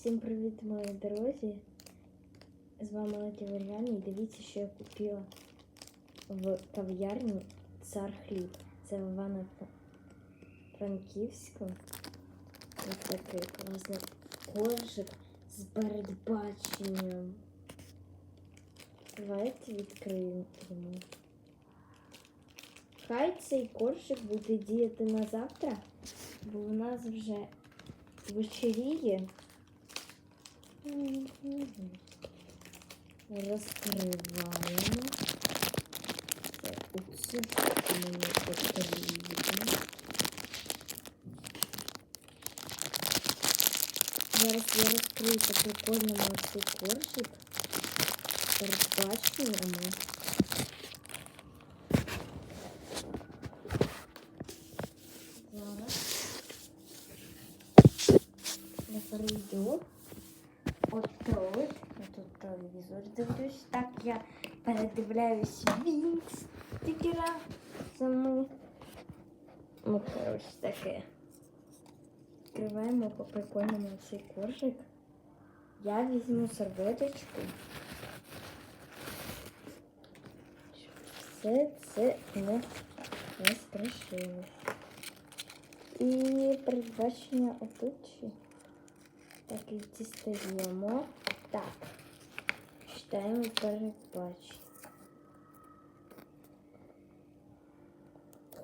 Всім привіт, мої друзі! З вами Леті Варіані. І дивіться, що я купила в кав'ярні Цар Хліб. Це в Івано-Франківську. Ось такий класний коржик з передбаченням. Давайте відкриємо. Хай цей коржик буде діяти на завтра, бо у нас вже вечеріє. Розкриваємо. Це оцю мені потрібно. Зараз я розкрию по прикольному цей коржик. Передбачуємо. Зараз. Я перейду. От Тут. Я тут телевізор дивлюсь. Так я передивляюсь Вінкс стікера. Саму. Ну, коротше, таке. Відкриваємо по прикольному цей коржик. Я візьму серветочку. щоб Все це не, страшилось. І передбачення отут. Так, і дістаємо. Так. Читаємо передбачення.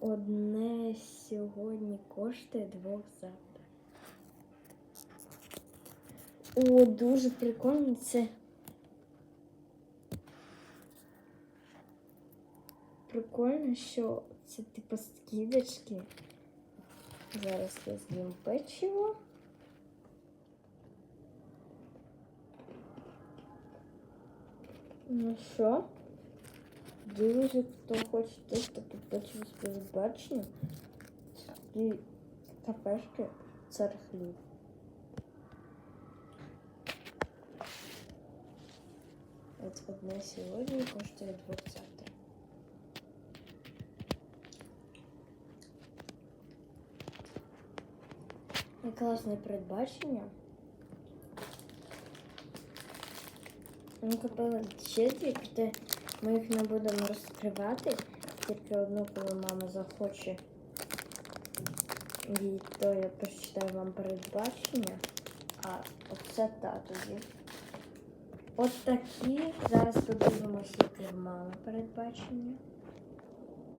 Одне сьогодні коштує двох завтра. О, дуже прикольно це. Прикольно, що це типу скидочки. Зараз я з'їм печиво. Ну що? Друзі, хто хоче тестити печиво з передбачення, і кафешки цар хліб. От одне сьогодні коштує двох завтра. І класне передбачення. Ми купили дві, проте ми їх не будемо розкривати. Тільки одну, коли мама захоче. І то я прочитаю вам передбачення. А оце та тоді. От такі. Зараз подивимося, які мами передбачення.